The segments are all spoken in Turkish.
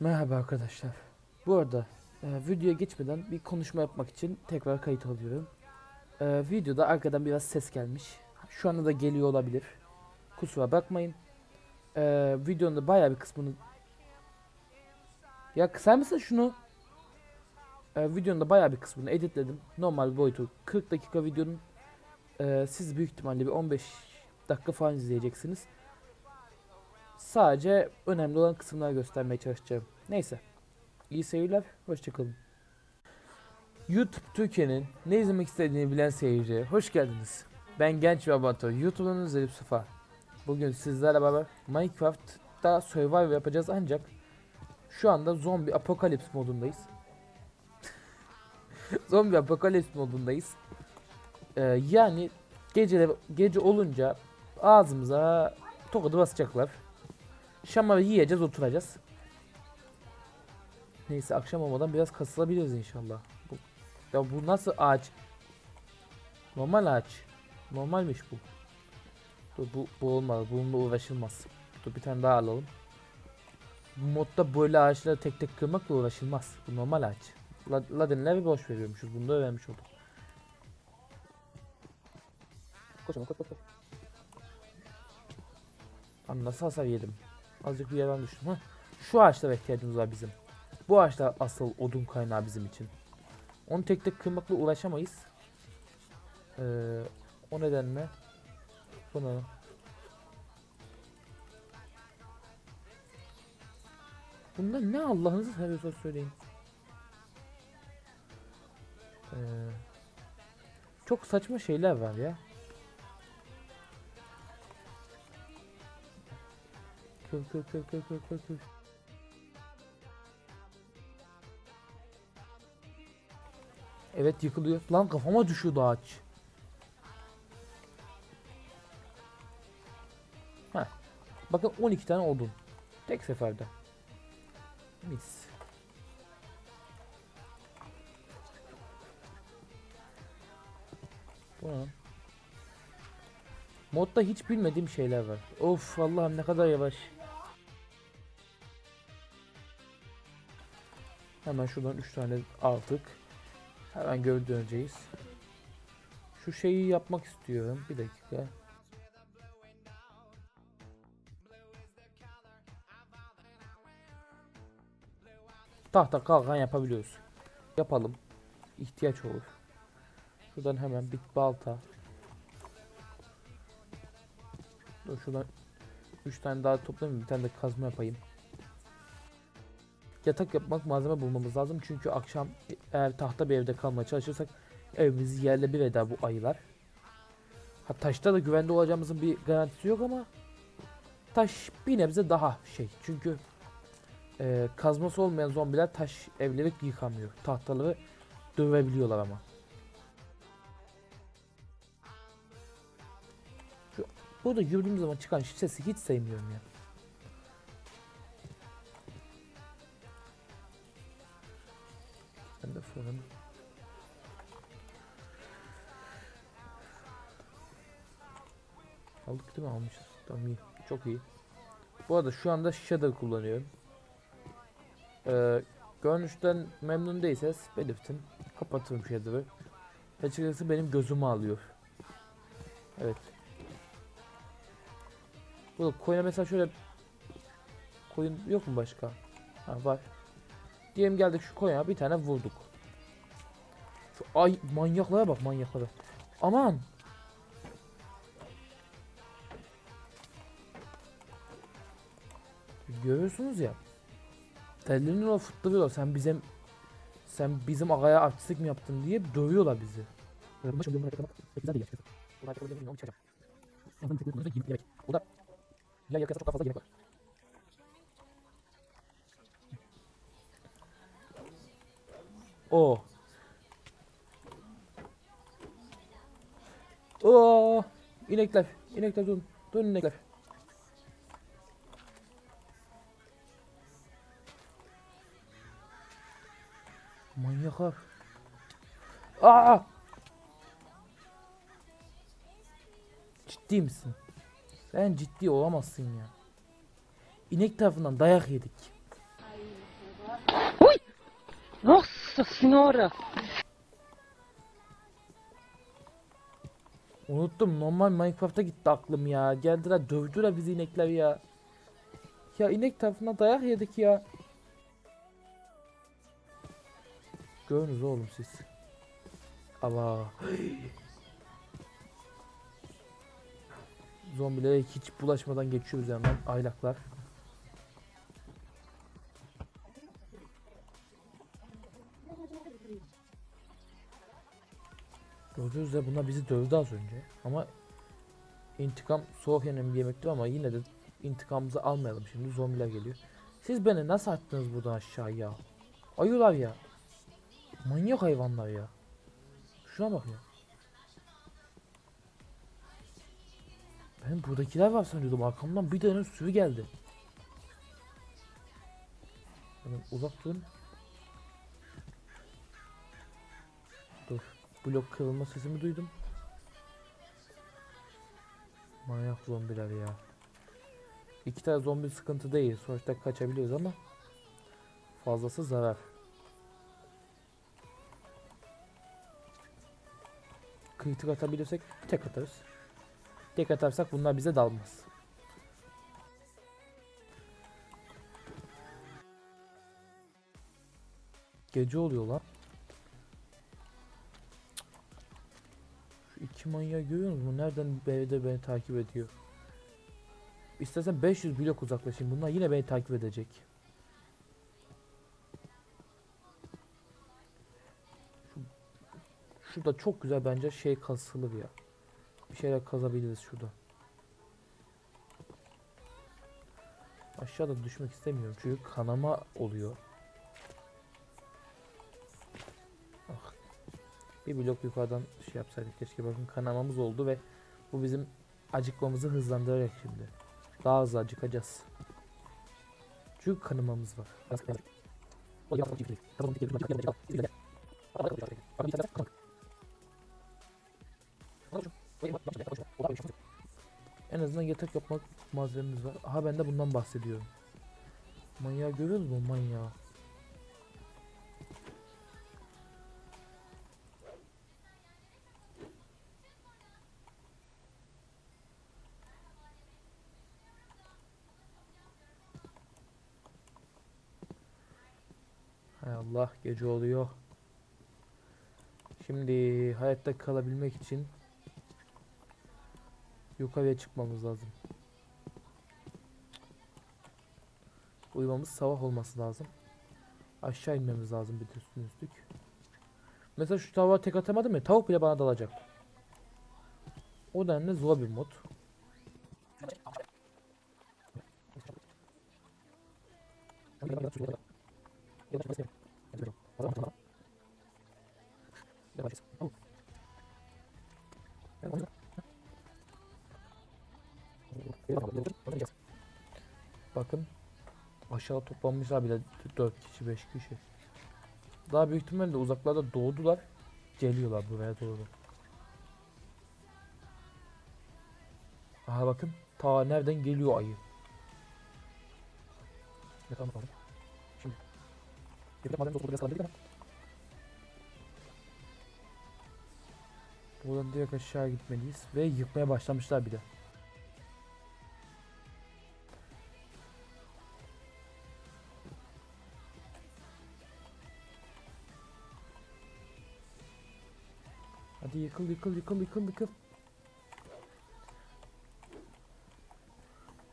Merhaba arkadaşlar. Bu arada e, videoya geçmeden bir konuşma yapmak için tekrar kayıt alıyorum. E, videoda arkadan biraz ses gelmiş. Şu anda da geliyor olabilir. Kusura bakmayın. E, videonun da bayağı bir kısmını... Ya kısar mısın şunu? E, videonun da bayağı bir kısmını editledim. Normal boyutu 40 dakika videonun. E, siz büyük ihtimalle bir 15 dakika falan izleyeceksiniz. Sadece önemli olan kısımları göstermeye çalışacağım. Neyse. İyi seyirler. Hoşçakalın. YouTube Türkiye'nin ne izlemek istediğini bilen seyirciye hoş geldiniz. Ben genç ve amatör YouTuber'ın Zelip Sufa. Bugün sizlerle beraber Minecraft'ta survival yapacağız ancak şu anda zombi apokalips modundayız. zombi apokalips modundayız. Ee, yani gece gece olunca ağzımıza tokadı basacaklar. Şamları yiyeceğiz oturacağız. Neyse akşam olmadan biraz kasılabiliriz inşallah. Bu, ya bu nasıl ağaç? Normal ağaç. Normalmiş bu. Dur bu, bu olmaz. Bununla uğraşılmaz. Dur bir tane daha alalım. Bu modda böyle ağaçları tek tek kırmakla uğraşılmaz. Bu normal ağaç. La, Ladinleri boş veriyormuşuz. Bunu da öğrenmiş olduk. Koş ama koş koş koş. Lan nasıl hasar yedim? Azıcık bir yerden düştüm. Hah. Şu ağaçlara ihtiyacımız var bizim. Bu ağaçlar asıl odun kaynağı bizim için. Onu tek tek kırmakla uğraşamayız. Ee, o nedenle bunu Bunlar ne Allah'ınızı seviyorsa söyleyin. Ee, çok saçma şeyler var ya. Kır kır kır kır kır kır kır. Evet yıkılıyor. Lan kafama düşüyordu ağaç. Heh. Bakın 12 tane odun. Tek seferde. Mis. Bu ne? Modda hiç bilmediğim şeyler var. Of Allah'ım ne kadar yavaş. Hemen şuradan 3 tane aldık. Hemen geri döneceğiz. Şu şeyi yapmak istiyorum. Bir dakika. Tahta kalkan yapabiliyoruz. Yapalım. İhtiyaç olur. Şuradan hemen bir balta. Dur şuradan 3 tane daha toplayayım bir tane de kazma yapayım. Yatak yapmak malzeme bulmamız lazım çünkü akşam eğer tahta bir evde kalmaya çalışırsak evimizi yerle bir eder bu ayılar. Ha taşta da güvende olacağımızın bir garantisi yok ama taş bir nebze daha şey çünkü e, kazması olmayan zombiler taş evleri yıkamıyor. Tahtaları dövebiliyorlar ama. Şu, burada yürüdüğüm zaman çıkan sesi hiç sevmiyorum ya. Ben fırın. Aldık değil mi? Almışız. Tamam iyi. Çok iyi. Bu arada şu anda shader kullanıyorum. Ee, görünüşten memnun değilseniz belirtin. Kapatırım shader'ı. Açıkçası benim gözümü alıyor. Evet. Burada koyuna mesela şöyle koyun yok mu başka? Ha var. Diyelim geldik şu koyuna bir tane vurduk. Şu ay manyaklara bak manyaklara. Aman. Görüyorsunuz ya. Tellerini o fıttırıyorlar. Sen bizim sen bizim agaya artistlik mi yaptın diye dövüyorlar bizi. Burada ya yakasa çok fazla yemek var. O. Oo, inekler, inekler durun, durun inekler. Manyaklar. Aa! Ciddi misin? Sen ciddi olamazsın ya. İnek tarafından dayak yedik. Nossa senhora! Unuttum normal Minecraft'a gitti aklım ya. Geldiler dövdüler bizi inekler ya. Ya inek tarafından dayak yedik ya. Görünüz oğlum siz. Allah. Zombilere hiç bulaşmadan geçiyoruz hemen aylaklar. Gördüğünüz üzere bunlar bizi dövdü az önce. Ama intikam soğuk bir yemekti ama yine de intikamımızı almayalım şimdi. Zombiler geliyor. Siz beni nasıl attınız buradan aşağıya? Ayılar ya. Manyak hayvanlar ya. Şuna bak ya. Ben buradakiler var sanıyordum. Arkamdan bir tane sürü geldi. Hemen uzak durun. Blok kırılma sesimi duydum. Manyak zombiler ya. İki tane zombi sıkıntı değil. Sonuçta kaçabiliyoruz ama fazlası zarar. Kritik atabilirsek tek atarız. Tek atarsak bunlar bize dalmaz. Gece oluyor lan. Şu manyağı görüyor musunuz? Nereden evde beni takip ediyor? İstersen 500 blok uzaklaşayım. Bunlar yine beni takip edecek. Şu, şurada çok güzel bence şey kasılır ya. Bir şeyler kazabiliriz şurada. Aşağıda düşmek istemiyorum çünkü kanama oluyor. Bir blok yukarıdan şey yapsaydık keşke bakın kanamamız oldu ve bu bizim acıkmamızı hızlandıracak şimdi. Daha hızlı acıkacağız. Çünkü kanamamız var. En azından yatak yapmak malzememiz var. Aha ben de bundan bahsediyorum. Manyağı görüyor musun manyağı? Allah gece oluyor. Şimdi hayatta kalabilmek için yukarıya çıkmamız lazım. Uyumamız sabah olması lazım. Aşağı inmemiz lazım bir de üstüne üstlük. Mesela şu tavuğa tek atamadım ya tavuk bile bana dalacak. O denli zor bir mod. Bakın aşağı toplanmışlar bile 4 kişi 5 kişi. Daha büyük ihtimalle uzaklarda doğdular. Geliyorlar buraya doğru. Aha bakın ta nereden geliyor ayı. Tamam. Şimdi. De madem doktor biraz ama. Buradan direkt aşağı gitmeliyiz ve yıkmaya başlamışlar bir de. Hadi yıkıl yıkıl yıkıl yıkıl yıkıl.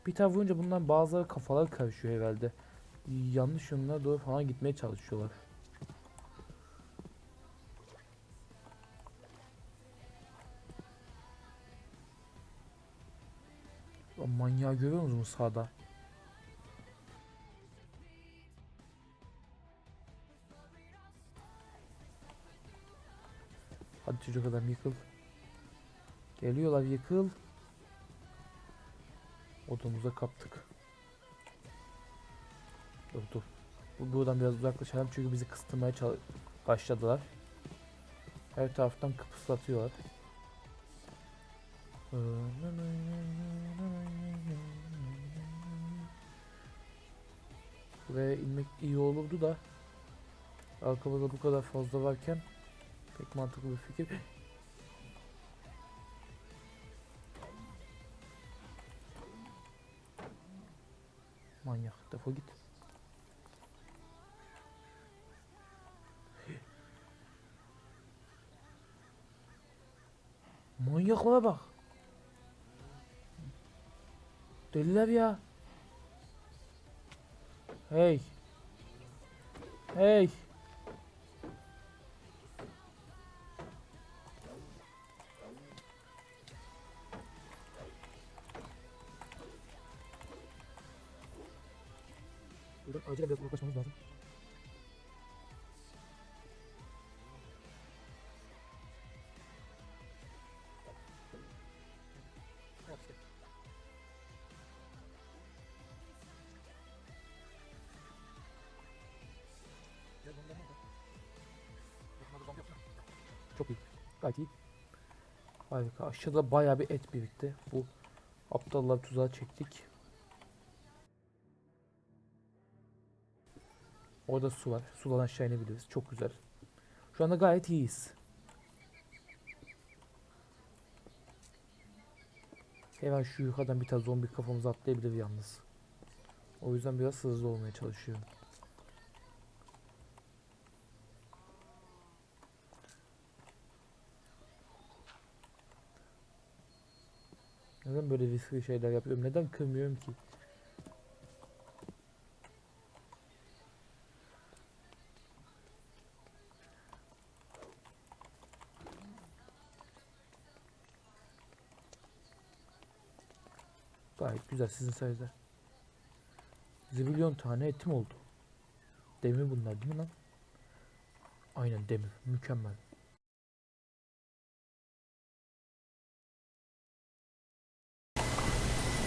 Bir tane vurunca bundan bazıları kafaları karışıyor herhalde. Yanlış yönlere doğru falan gitmeye çalışıyorlar. O manyağı görüyor musunuz sağda? Hadi çocuk adam yıkıl. Geliyorlar yıkıl. Odamıza kaptık. Buradan biraz uzaklaşalım çünkü bizi kıstırmaya başladılar. Her taraftan kıpıslatıyorlar. Buraya inmek iyi olurdu da Arkamızda bu kadar fazla varken pek mantıklı bir fikir. Manyak defol git. Manyaklara bak. Deliler ya. Hey. Hey. Buradan acilen biraz uzaklaşmamız lazım. Çok iyi. Gayet iyi. Harika. Aşağıda bayağı bir et birikti. Bu aptallar tuzağa çektik. Orada su var. Sudan aşağı inebiliriz. Çok güzel. Şu anda gayet iyiyiz. Hemen şu yukarıdan bir tane zombi kafamıza atlayabilir yalnız. O yüzden biraz hızlı olmaya çalışıyorum. Neden böyle riskli şeyler yapıyorum? Neden kırmıyorum ki? Gayet güzel sizin sayede. Zibilyon tane etim oldu. Demir bunlar değil mi lan? Aynen demir. Mükemmel.